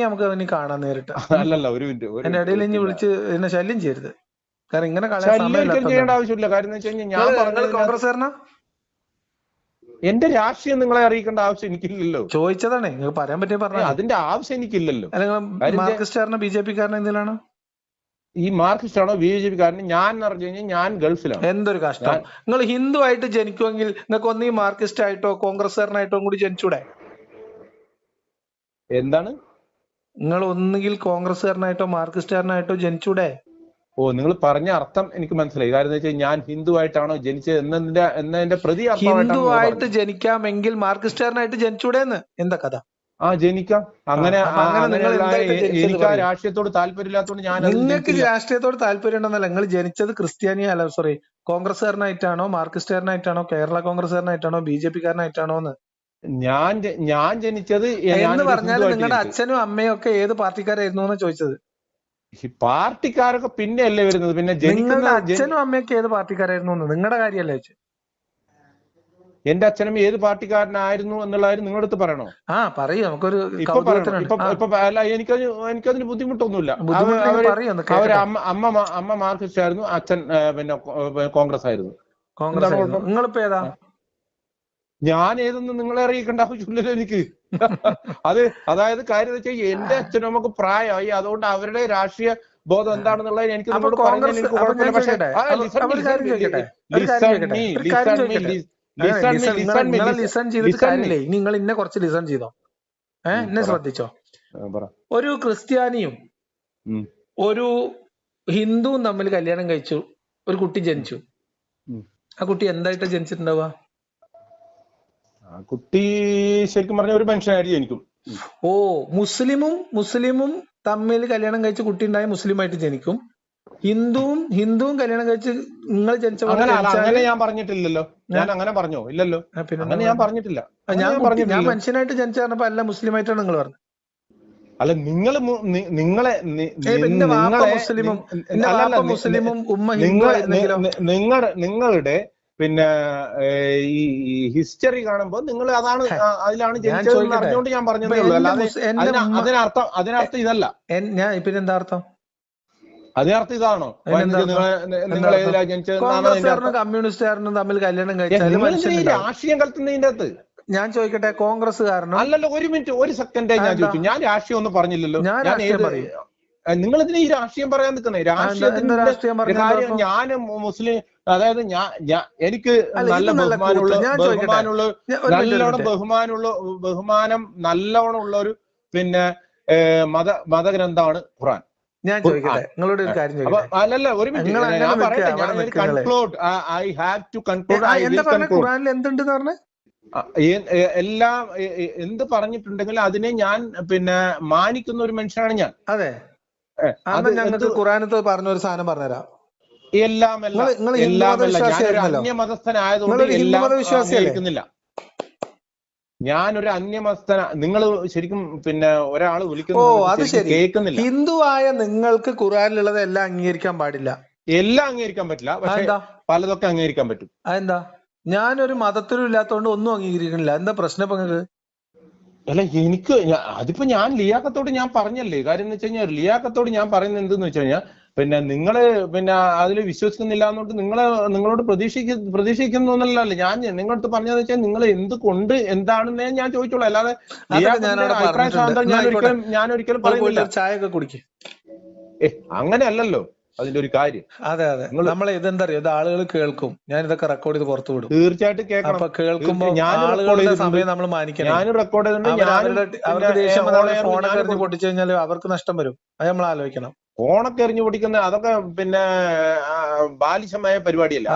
നമുക്ക് അവനെ കാണാൻ നേരിട്ട്. *laughs* അല്ലല്ല ഒരു മിനിറ്റ് എന്റെ ഇടയിൽ ഇനി വിളിച്ച് എന്നെ ശല്യം ചെയ്യരുത്. കാരണം ഇങ്ങനെ ചെയ്യേണ്ട ആവശ്യമില്ല. കാര്യം ഞാൻ കോൺഗ്രസ്സുകാരനാ? എന്റെ രാഷ്ട്രീയം നിങ്ങളെ അറിയിക്കേണ്ട ആവശ്യം എനിക്കില്ലല്ലോ. ചോദിച്ചതാണേ. നിങ്ങൾക്ക് പറയാൻ പറ്റിയ പറഞ്ഞു അതിന്റെ ആവശ്യം എനിക്കില്ലല്ലോ. മാർക്സിസ്റ്റുകാരനോ ബി ജെ പി കാരനോ എന്തിനാണ്? ഈ മാർക്സിസ്റ്റ് ആണോ ബി ജെ പി കാരണം ഞാൻ എന്ന് പറഞ്ഞു കഴിഞ്ഞാൽ ഞാൻ ഗൾഫിലാണ്. എന്തൊരു കഷ്ടം. നിങ്ങൾ ഹിന്ദു ആയിട്ട് ജനിക്കുമെങ്കിൽ നിങ്ങൾക്ക് ഒന്നീ മാർക്സിസ്റ്റ് ആയിട്ടോ കോൺഗ്രസ്സുകാരനായിട്ടോ കൂടി ജനിച്ചൂടെ? എന്താണ്? നിങ്ങൾ ഒന്നുകിൽ കോൺഗ്രസ്സുകാരനായിട്ടോ മാർക്സിസ്റ്റുകാരനായിട്ടോ ജനിച്ചൂടെ? ഓ നിങ്ങൾ പറഞ്ഞ അർത്ഥം എനിക്ക് മനസ്സിലായി. കാര്യം എന്ന് വെച്ചാൽ ഞാൻ ഹിന്ദു ആയിട്ടാണോ ജനിച്ചത് എന്നതിന്റെ എന്നതിന്റെ പ്രതി ഹിന്ദു ആയിട്ട് പറഞ്ഞത്. ജനിക്കാമെങ്കിൽ മാർക്സിസ്റ്റുകാരനായിട്ട് ജനിച്ചൂടെന്ന്? എന്താ കഥ? ആ ജനിക്കാം. അങ്ങനെ എനിക്ക് ആ രാഷ്ട്രീയത്തോട് താല്പര്യമില്ലാത്തതുകൊണ്ട് ഞാൻ നിങ്ങൾക്ക് രാഷ്ട്രീയത്തോട് താല്പര്യം ഉണ്ടെന്നല്ല നിങ്ങൾ ജനിച്ചത് ക്രിസ്ത്യാനി അല്ല സോറി കോൺഗ്രസ്സുകാരനായിട്ടാണോ മാർക്സിസ്റ്റുകാരനായിട്ടാണോ കേരള കോൺഗ്രസ്സുകാരനായിട്ടാണോ ബി ജെ പിക്കാരനായിട്ടാണോ എന്ന്? ഞാൻ ഞാൻ ജനിച്ചത് എന്ന് പറഞ്ഞാൽ നിങ്ങളുടെ അച്ഛനും അമ്മയും ഒക്കെ ഏത് പാർട്ടിക്കാരായിരുന്നു എന്ന് ചോദിച്ചത്? പാർട്ടിക്കാരൊക്കെ പിന്നെ അല്ലേ വരുന്നത്? പിന്നെ നിങ്ങളുടെ അച്ഛനും അമ്മയൊക്കെ ഏത് പാർട്ടിക്കാരായിരുന്നു നിങ്ങളുടെ കാര്യമല്ലേ ചോദിച്ചത് എന്റെ അച്ഛനും ഏത് പാർട്ടിക്കാരനായിരുന്നു എന്നുള്ള കാര്യം നിങ്ങളുടെ അടുത്ത് പറയണോ? ആ പറയൂ. നമുക്കൊരു ഇപ്പൊ പറയണം? ഇപ്പൊ ഇപ്പൊ അല്ല എനിക്കതിന് എനിക്കതിന് ബുദ്ധിമുട്ടൊന്നുമില്ല. അവ- ബുദ്ധിമുട്ടില്ലെങ്കിൽ അവർ പറയൂ ഒന്ന് അവർ കേൾക്കട്ടെ. അമ്മ അമ്മ മാർക്സിസ്റ്റ് ആയിരുന്നു അച്ഛൻ പിന്നെ കോൺഗ്രസ് ആയിരുന്നു കോൺഗ്രസ്? നിങ്ങളിപ്പോ ഏതാ? ഞാൻ ഏതെന്ന് നിങ്ങളെ അറിയിക്കേണ്ട ആവശ്യമില്ലല്ലോ എനിക്ക്. അത് അതായത് കാര്യം എന്ന് വെച്ചാൽ എന്റെ അച്ഛനും നമുക്ക് പ്രായമായി. അതുകൊണ്ട് അവരുടെ രാഷ്ട്രീയ ബോധം എന്താണെന്നുള്ളത് എനിക്ക് നിങ്ങളോട് പറഞ്ഞാൽ കുഴപ്പമില്ല. പക്ഷേ ലിസൺ ചെയ്തിട്ട് listen. കാര്യമില്ലേ? നിങ്ങൾ ഇന്നെ കുറച്ച് ലിസൺ ചെയ്തോ? ഏഹ് എന്നെ ശ്രദ്ധിച്ചോ? ഒരു ക്രിസ്ത്യാനിയും ഒരു ഹിന്ദുവും തമ്മിൽ കല്യാണം കഴിച്ചു. ഒരു കുട്ടി ജനിച്ചു. ആ കുട്ടി എന്തായിട്ടാ ജനിച്ചിട്ടുണ്ടാവുക? കുട്ടി ശരിക്കും പറഞ്ഞ ഒരു മനുഷ്യനായിട്ട് ജനിക്കും. ഓ മുസ്ലിമും മുസ്ലിമും തമ്മിൽ കല്യാണം കഴിച്ച് കുട്ടി ഉണ്ടായ മുസ്ലിമായിട്ട് ജനിക്കും. ഹിന്ദുവും ഹിന്ദുവും കല്യാണം കഴിച്ച് നിങ്ങൾ ജനിച്ച അങ്ങനെ ഞാൻ പറഞ്ഞിട്ടില്ലല്ലോ. ഞാൻ അങ്ങനെ പറഞ്ഞോ? ഇല്ലല്ലോ. അങ്ങനെ ഞാൻ പറഞ്ഞിട്ടില്ല. ഞാൻ ഞാൻ കുട്ടി- ഞാൻ മനുഷ്യനായിട്ട് ജനിച്ച പറഞ്ഞപ്പോ അല്ല മുസ്ലിമായിട്ടാണ് നിങ്ങൾ പറഞ്ഞത്. അല്ല നിങ്ങൾ നിങ്ങളെ നിങ്ങളുടെ നിങ്ങളുടെ പിന്നെ ഈ ഹിസ്റ്ററി കാണുമ്പോൾ നിങ്ങൾ അതാണ് അതിലാണ് ജനിച്ചതെന്ന്? അറിഞ്ഞുകൊണ്ട് ഞാൻ പറഞ്ഞതേ ഉള്ളൂ. അല്ലാതെ അതിനർത്ഥം അതിനർത്ഥം ഇതല്ല. ഞാൻ പിന്നെ എന്താ അർത്ഥം? അതിനർത്ഥം ഇതാണോ? നിങ്ങൾ ഏതിലാ കമ്മ്യൂണിസ്റ്റുകാരനും തമ്മിൽ കല്യാണം കഴിച്ചാൽ രാഷ്ട്രീയം കളിക്കുന്നതിന്റെ അകത്ത്. ഞാൻ ചോദിക്കട്ടെ കോൺഗ്രസ് കാരണം അല്ലല്ലോ ഒരു മിനിറ്റ് ഒരു സെക്കൻഡ് ഞാൻ ചോദിച്ചു. ഞാൻ രാഷ്ട്രീയം ഒന്നും പറഞ്ഞില്ലല്ലോ. ഞാൻ നിങ്ങൾ ഇതിന് ഈ രാഷ്ട്രീയം പറയാൻ നിൽക്കുന്നേ? രാഷ്ട്രീയത്തിന്റെ കാര്യം ഞാൻ മുസ്ലിം അതായത് ഞാൻ ഞാൻ എനിക്ക് നല്ല ബഹുമാനമുള്ള? ബഹുമാനമുള്ള നല്ലോണം ബഹുമാനമുള്ള ബഹുമാനം നല്ലോണം ഉള്ള ഒരു പിന്നെ മത മതഗ്രന്ഥമാണ് ഖുറാൻ ഞാൻ ചോദിക്കട്ടെ? നിങ്ങളോട് ഒരു കാര്യം ചോദിക്കട്ടെ? അല്ലല്ല ഒരു minute. Conclude I have to conclude I will conclude ഖുറാനിൽ പറഞ്ഞ? ഏ- എല്ലാം എന്ത് പറഞ്ഞിട്ടുണ്ടെങ്കിലും അതിനെ ഞാൻ പിന്നെ മാനിക്കുന്ന ഒരു മനുഷ്യനാണ് ഞാൻ. അതെ. ഞങ്ങൾക്ക് ഖുറാനത്ത് പറഞ്ഞ ഒരു സാധനം പറഞ്ഞുതരാം. എല്ലാം എല്ലാം ഞാനൊരു അന്യമസ്ഥ അന്യമതസ്ഥനായതുകൊണ്ട് എല്ലാം മതവിശ്വാസിയല്ലേ? ഞാനൊരു അന്യമതസ്ഥന നിങ്ങൾ ശരിക്കും പിന്നെ ഒരാൾ ശരി. കേൾക്കുന്നില്ല. ഹിന്ദുവായ നിങ്ങൾക്ക് ഖുറാനിലുള്ളത് എല്ലാം അംഗീകരിക്കാൻ പാടില്ല. എല്ലാം അംഗീകരിക്കാൻ പറ്റില്ല. പക്ഷെ പലതൊക്കെ അംഗീകരിക്കാൻ പറ്റും. അതെന്താ? ഞാനൊരു മതത്തിലും ഇല്ലാത്തതുകൊണ്ട് ഒന്നും അംഗീകരിക്കുന്നില്ല. എന്താ പ്രശ്നം ഇപ്പൊ നിങ്ങൾക്ക് അല്ല എനിക്ക് അതിപ്പോ ഞാൻ ലിയാക്കത്തോട് ഞാൻ പറഞ്ഞല്ലേ? കാര്യം എന്ന് വെച്ച് കഴിഞ്ഞാൽ ലിയാക്കത്തോട് ഞാൻ പറയുന്നത് എന്തെന്ന് വെച്ച് കഴിഞ്ഞാൽ പിന്നെ നിങ്ങൾ പിന്നെ അതിൽ വിശ്വസിക്കുന്നില്ല എന്നുകൊണ്ട് നിങ്ങളെ നിങ്ങളോട് പ്രതീക്ഷിക്ക പ്രതീക്ഷിക്കുന്നു പ്രതീക്ഷിക്കുന്നൊന്നല്ലേ ഞാൻ നിങ്ങളടുത്ത് പറഞ്ഞതെന്ന് വെച്ചാൽ നിങ്ങൾ എന്ത് കൊണ്ട് എന്താണെന്നേ ഞാൻ ചോദിച്ചോളൂ. അല്ലാതെ അഭിപ്രായ. സ്വാതന്ത്ര്യം ഞാൻ ഒരിക്കലും ഞാൻ ഒരിക്കലും നിങ്ങൾ പറയുന്നില്ല. ഒരു ചായ ഒക്കെ കുടിക്കും. ഏ അങ്ങനെയല്ലല്ലോ അതിന്റെ ഒരു കാര്യം. അതെ അതെ. നമ്മൾ ഇതെന്താ അറിയോ ഇത് ആളുകൾ കേൾക്കും. ഞാൻ ഇതൊക്കെ റെക്കോർഡ് ചെയ്ത് പുറത്തു വിടും. തീർച്ചയായിട്ടും കേൾക്കണം. അപ്പൊ കേൾക്കുമ്പോ ഞാൻ record ആളുകളുടെ. സമയം നമ്മൾ മാനിക്കണം. ഞാനും റെക്കോർഡ് ചെയ്തിട്ടുണ്ട്. അവർക്ക് ദേഷ്യം ഫോണൊക്കെ എറിഞ്ഞ് പൊട്ടിച്ചു കഴിഞ്ഞാൽ അവർക്ക് നഷ്ടം വരും. അത് നമ്മൾ ആലോചിക്കണം. ഫോണൊക്കെ എറിഞ്ഞു പൊടിക്കുന്ന അതൊക്കെ പിന്നെ ബാലിശമായ പരിപാടിയല്ല?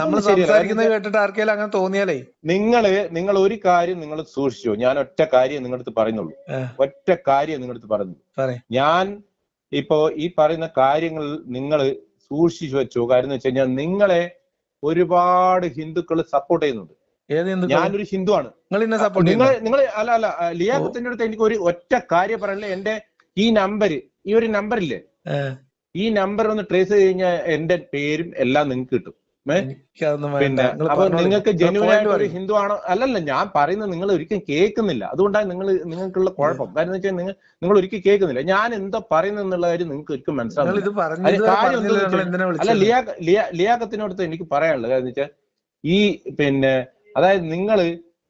നമ്മൾ സംസാരിക്കുന്നത് കേട്ടിട്ട് ആർക്കെങ്കിലും അങ്ങനെ തോന്നിയാലേ? നിങ്ങൾ നിങ്ങൾ ഒരു കാര്യം നിങ്ങൾ സൂക്ഷിച്ചു. ഞാൻ ഒറ്റ കാര്യം നിങ്ങളടുത്ത് പറയുന്നുള്ളൂ. ഒറ്റ കാര്യം നിങ്ങളടുത്ത് പറയുന്നു. ഞാൻ ഇപ്പോ ഈ പറയുന്ന കാര്യങ്ങൾ നിങ്ങൾ സൂക്ഷിച്ചു വെച്ചോ. കാര്യം എന്ന് വെച്ച് കഴിഞ്ഞാൽ നിങ്ങളെ ഒരുപാട് ഹിന്ദുക്കൾ സപ്പോർട്ട് ചെയ്യുന്നുണ്ട്. ഞാനൊരു ഹിന്ദുവാണ്. നിങ്ങൾ നിങ്ങൾ നിങ്ങൾ അല്ല അല്ല ലിയാഖത്തിന്റെ അടുത്ത് എനിക്ക് ഒരു ഒറ്റ കാര്യം പറയാനില്ല എന്റെ ഈ നമ്പർ ഈ ഒരു നമ്പർ ഇല്ലേ? ഈ നമ്പർ ഒന്ന് ട്രേസ് ചെയ്ത് കഴിഞ്ഞാൽ എന്റെ പേരും എല്ലാം നിങ്ങൾക്ക് കിട്ടും. പിന്നെ അപ്പൊ നിങ്ങൾക്ക് നിങ്ങൾ ജെന്യൂൻ ആയിട്ട് ഒരു. ഹിന്ദു ആണോ? അല്ലല്ല ഞാൻ പറയുന്നത് നിങ്ങൾ ഒരിക്കലും കേൾക്കുന്നില്ല. അതുകൊണ്ടാണ് നിങ്ങൾ നിങ്ങൾക്കുള്ള കുഴപ്പം. കാരണം വെച്ചാൽ നിങ്ങൾ നിങ്ങൾ ഒരിക്കലും കേൾക്കുന്നില്ല. ഞാൻ എന്താ പറയുന്നത് എന്നുള്ള കാര്യം നിങ്ങൾക്ക് ഒരിക്കലും എന്തിനാ അല്ല ലിയാ ലിയാ ലിയാഖത്തിനടുത്ത് എനിക്ക് പറയാനുള്ളത് കാരണം വെച്ചാൽ ഈ പിന്നെ അതായത് നിങ്ങൾ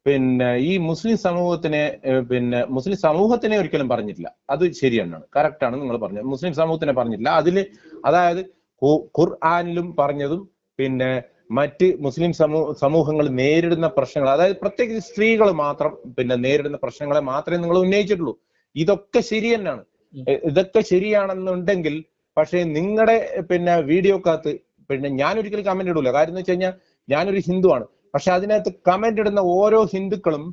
പിന്നെ ഈ മുസ്ലിം സമൂഹത്തിനെ പിന്നെ മുസ്ലിം സമൂഹത്തിനെ ഒരിക്കലും പറഞ്ഞിട്ടില്ല. അത് ശരിയെന്നാണ്. കറക്റ്റ് ആണ് നിങ്ങൾ പറഞ്ഞത്. മുസ്ലിം സമൂഹത്തിനെ പറഞ്ഞിട്ടില്ല. അതിൽ അതായത് ഖുർആാനിലും പറഞ്ഞതും പിന്നെ മറ്റ് മുസ്ലിം സമൂഹ സമൂഹങ്ങൾ നേരിടുന്ന പ്രശ്നങ്ങൾ അതായത് പ്രത്യേകിച്ച് സ്ത്രീകൾ മാത്രം പിന്നെ നേരിടുന്ന പ്രശ്നങ്ങളെ മാത്രമേ നിങ്ങൾ ഉന്നയിച്ചിട്ടുള്ളൂ. ഇതൊക്കെ ശരി തന്നെയാണ്. ഇതൊക്കെ ശരിയാണെന്നുണ്ടെങ്കിൽ പക്ഷേ നിങ്ങളുടെ പിന്നെ വീഡിയോക്കകത്ത് പിന്നെ ഞാൻ ഒരിക്കലും കമന്റ് ഇടൂല. കാര്യം എന്ന് വെച്ച് കഴിഞ്ഞാൽ ഞാനൊരു ഹിന്ദുവാണ്. പക്ഷെ അതിനകത്ത് കമന്റ് ഇടുന്ന ഓരോ ഹിന്ദുക്കളും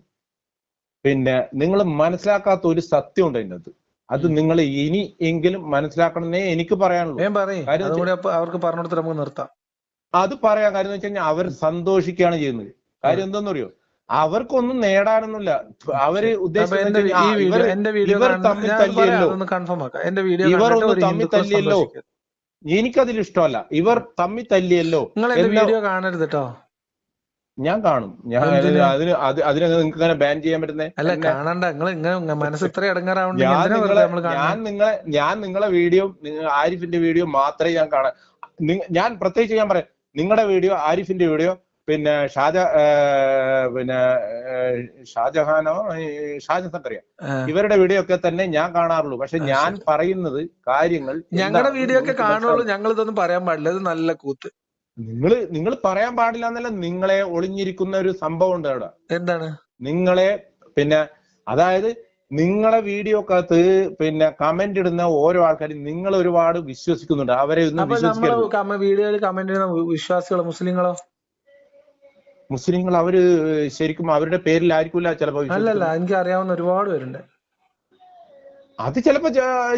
പിന്നെ നിങ്ങൾ മനസ്സിലാക്കാത്ത ഒരു സത്യം ഉണ്ട് അതിനകത്ത്. അത് നിങ്ങൾ ഇനി എങ്കിലും മനസ്സിലാക്കണമെന്നേ എനിക്ക് പറയാനുള്ളൂ. അവർക്ക് പറഞ്ഞു നമുക്ക് നിർത്താം. അത് പറയാം. കാര്യം എന്ന് വെച്ച് കഴിഞ്ഞാൽ അവർ സന്തോഷിക്കുകയാണ് ചെയ്യുന്നത്. കാര്യം എന്താണെന്നറിയോ അവർക്കൊന്നും നേടാനൊന്നുമില്ല. അവർ ഉദ്ദേശിച്ചത് ഇവർ തമ്മിൽ തല്ലിയല്ലോ. ഇവർ ഒന്ന് തമ്മിൽ തല്ലിയല്ലോ. എനിക്കതിൽ ഇഷ്ടമല്ല. ഇവർ തമ്മിൽ തല്ലിയല്ലോ നിങ്ങൾ വീഡിയോ കാണരുത് കേട്ടോ ഞാൻ കാണും. ഞാൻ? അതിന് അത് അതിനെ നിങ്ങൾക്ക് ഇങ്ങനെ ബാൻ ചെയ്യാൻ പറ്റുന്നേ അല്ല കാണണ്ട. നിങ്ങൾ ഇങ്ങനെ മനസ്സ് ഇത്ര ഇടങ്ങാറാവണ്ടെങ്കിൽ ഞാൻ നിങ്ങളെ ഞാൻ നിങ്ങളെ വീഡിയോ ആരിഫിന്റെ വീഡിയോ മാത്രമേ ഞാൻ കാണാൻ ഞാൻ പ്രത്യേകിച്ച് ഞാൻ പറയാം. നിങ്ങളുടെ വീഡിയോ ആരിഫിന്റെ വീഡിയോ പിന്നെ ഷാജ പിന്നെ ഷാജഹാനോ ഷാജഹാൻ അറിയാം ഇവരുടെ വീഡിയോ ഒക്കെ തന്നെ ഞാൻ കാണാറുള്ളൂ. പക്ഷെ ഞാൻ പറയുന്നത് കാര്യങ്ങൾ ഞങ്ങളുടെ വീഡിയോ ഒക്കെ കാണുള്ളൂ. ഞങ്ങൾ ഇതൊന്നും പറയാൻ പാടില്ല. ഇത് നല്ല കൂത്ത്. നിങ്ങൾ നിങ്ങൾ പറയാൻ പാടില്ല എന്നല്ല നിങ്ങളെ ഒളിഞ്ഞിരിക്കുന്ന ഒരു സംഭവം ഉണ്ട് അവിടെ. എന്താണ്? നിങ്ങളെ പിന്നെ അതായത് നിങ്ങളെ വീഡിയോ വീഡിയോക്കകത്ത് പിന്നെ കമന്റ് ഇടുന്ന ഓരോ ആൾക്കാരും നിങ്ങൾ ഒരുപാട് വിശ്വസിക്കുന്നുണ്ട്. അവരെ ഒന്നും വിശ്വസിക്കരുത്. വീഡിയോയിൽ കമന്റ് വിശ്വാസികളോ മുസ്ലിങ്ങളോ? മുസ്ലിങ്ങൾ അവർ ശരിക്കും അവരുടെ പേരിലായിരിക്കില്ല ചിലപ്പോ അല്ലല്ല എനിക്ക് അറിയാവുന്ന ഒരുപാട് പേരുണ്ട്. അത് ചിലപ്പോ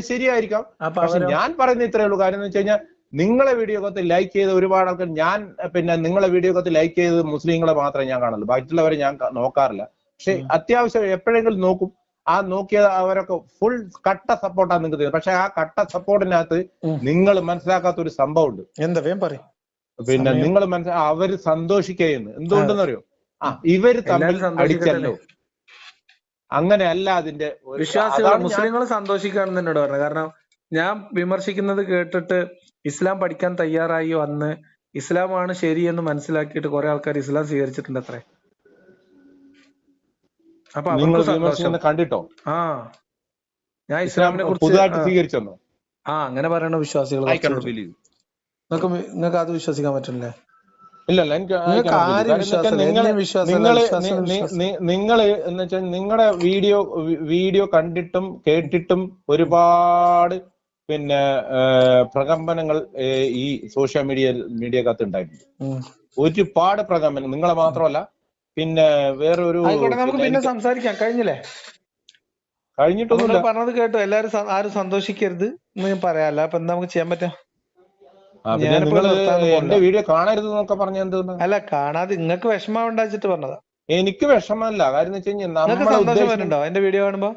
ശരിയായിരിക്കാം. പക്ഷെ ഞാൻ പറയുന്ന ഇത്രേ ഉള്ളൂ. കാര്യം എന്ന് വെച്ച് കഴിഞ്ഞാൽ നിങ്ങളെ വീഡിയോ കത്ത് ലൈക്ക് ചെയ്ത ഒരുപാട് ആൾക്കാർ ഞാൻ പിന്നെ നിങ്ങളെ വീഡിയോ കത്ത് ലൈക്ക് ചെയ്ത് മുസ്ലിങ്ങളെ മാത്രമേ ഞാൻ കാണുള്ളൂ. ബാക്കിയുള്ളവരെ ഞാൻ നോക്കാറില്ല. പക്ഷെ അത്യാവശ്യം എപ്പോഴെങ്കിലും നോക്കും. ആ നോക്കിയത് അവരൊക്കെ ഫുൾ കട്ട സപ്പോർട്ടാണ് നിങ്ങൾക്ക് തരുന്നത്. പക്ഷെ ആ കട്ട സപ്പോർട്ടിനകത്ത് നിങ്ങൾ മനസ്സിലാക്കാത്ത ഒരു സംഭവം ഉണ്ട് എന്താ വേം പറയും. പിന്നെ നിങ്ങൾ മനസ്സിലാ അവർ സന്തോഷിക്കുന്നു എന്തുകൊണ്ടെന്നറിയോ? ആ ഇവർ തമ്മിൽ അടിച്ചല്ലോ. അങ്ങനെയല്ല അതിന്റെ വിശ്വാസികൾ മുസ്ലിങ്ങൾ സന്തോഷിക്കാണെന്ന് എന്നോട് പറഞ്ഞു കാരണം ഞാൻ വിമർശിക്കുന്നത് കേട്ടിട്ട് ഇസ്ലാം പഠിക്കാൻ തയ്യാറായി വന്ന് ഇസ്ലാമാണ് ശരി എന്ന് മനസ്സിലാക്കിയിട്ട് കുറെ ആൾക്കാർ ഇസ്ലാം സ്വീകരിച്ചിട്ടുണ്ട് അത്രേ അപ്പൊ അവർക്ക് കണ്ടിട്ടോ? ആ. ഞാൻ ഇസ്ലാം ഇസ്ലാമിനെ കുറിച്ച് ആ. അങ്ങനെ പറയണ വിശ്വാസികൾ നിങ്ങൾക്ക് നിങ്ങൾക്ക് അത് വിശ്വസിക്കാൻ പറ്റില്ലേ? ഇല്ല ഇല്ല എനിക്ക് I നിങ്ങൾക്ക് ആരും കാരണം എന്ന് വെച്ചാൽ വിശ്വാസമില്ല നിങ്ങൾ എന്നെയും വിശ്വാസമില്ല നിങ്ങൾ വിശ്വാസമില്ല നി- നി- വിശ്വാസം നി- നിങ്ങൾ എന്ന് വെച്ചാൽ നിങ്ങളുടെ വീഡിയോ വീഡിയോ കണ്ടിട്ടും കേട്ടിട്ടും ഒരുപാട് പിന്നെ പ്രകമ്പനങ്ങൾ ഈ സോഷ്യൽ മീഡിയ മീഡിയക്കകത്ത് ഉണ്ടായിട്ടുണ്ട്. ഒരുപാട് പ്രകമ്പനം നിങ്ങളെ മാത്രമല്ല പിന്നെ വേറൊരു നമുക്ക് പിന്നെ സംസാരിക്കാം. കഴിഞ്ഞില്ലേ? കഴിഞ്ഞിട്ടൊന്നും പറഞ്ഞത് കേട്ടോ. എല്ലാരും ആരും സന്തോഷിക്കരുത് എന്ന് ഞാൻ പറയാല്ല. അപ്പൊ എന്താ നമുക്ക് ചെയ്യാൻ പറ്റാ എന്റെ വീഡിയോ കാണരുത് എന്നൊക്കെ പറഞ്ഞ അല്ല കാണാതെ നിങ്ങൾക്ക് വിഷമം ഉണ്ടാച്ചിട്ട് പറഞ്ഞതാ. എനിക്ക് വിഷമമല്ല. കാര്യം വെച്ച് കഴിഞ്ഞാൽ സന്തോഷം വരുന്നുണ്ടോ? എന്റെ വീഡിയോ കാണുമ്പോ?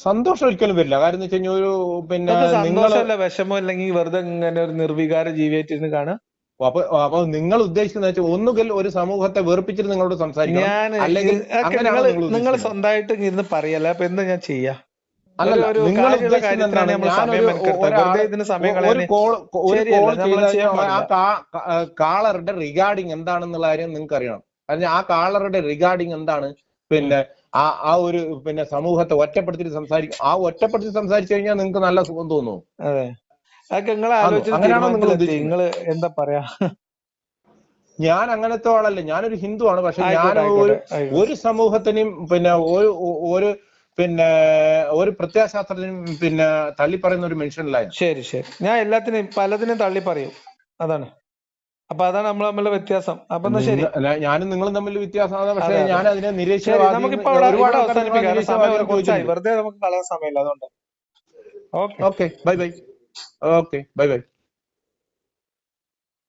സന്തോഷം ഒരിക്കലും വരില്ല. കാര്യം എന്ന് വെച്ച് കഴിഞ്ഞാൽ ഒരു പിന്നെ സന്തോഷമല്ല വിഷമം അല്ലെങ്കിൽ വെറുതെ ഇങ്ങനെ ഒരു നിർവികാര ജീവിയായിട്ടിരുന്ന് കാണാം അപ്പൊ അപ്പൊ നിങ്ങൾ ഉദ്ദേശിക്കുന്ന വെച്ചാൽ ഒന്നുകിൽ ഒരു സമൂഹത്തെ വെറുപ്പിച്ചിട്ട് നിങ്ങളോട് സംസാരിക്കണം. അല്ലെങ്കിൽ നിങ്ങൾ സ്വന്തമായിട്ട് ഇരുന്ന് പറയല്ല? അപ്പൊ എന്താ ഞാൻ ചെയ്യാ? കാളറുടെ റിഗാർഡിങ് എന്താണെന്നുള്ള കാര്യം നിങ്ങൾക്ക് അറിയണം കാരണം ആ കാളറുടെ റിഗാർഡിങ് എന്താണ്? പിന്നെ ആ ആ ഒരു പിന്നെ സമൂഹത്തെ ഒറ്റപ്പെടുത്തി സംസാരിക്കും ആ ഒറ്റപ്പെടുത്തി സംസാരിച്ചു കഴിഞ്ഞാൽ നിങ്ങൾക്ക് നല്ല സുഖം തോന്നുന്നു അതെ. അതൊക്കെ നിങ്ങൾ? അങ്ങനെയാണോ നിങ്ങൾ നിങ്ങൾ എന്താ പറയാ? ഞാൻ അങ്ങനത്തെ ആളല്ല. ഞാനൊരു ഹിന്ദുവാണ്. പക്ഷെ ഞാൻ ഒരു. ഒരു സമൂഹത്തിനും പിന്നെ ഒരു ഒരു പിന്നെ ഒരു പ്രത്യാശാസ്ത്രത്തിനും പിന്നെ തള്ളി പറയുന്ന ഒരു മനുഷ്യനല്ല. ശരി ശരി. ഞാൻ എല്ലാത്തിനെയും പലതിനെയും തള്ളി പറയും അതാണ്. അപ്പൊ അതാണ് നമ്മൾ തമ്മിലുള്ള വ്യത്യാസം. അപ്പൊ എന്നാ ശരി. ഞാനും നിങ്ങളും തമ്മിൽ വ്യത്യാസമാണ് പക്ഷെ. ഞാൻ അതിനെ നമുക്ക് നമുക്കിപ്പോ ഒരുപാട് അവസാനിപ്പിക്കാം. സമയം കുറച്ചായി. വെറുതെ നമുക്ക് കളയാൻ സമയമില്ല. അതുകൊണ്ട്. Okay. Bye bye okay. Bye bye.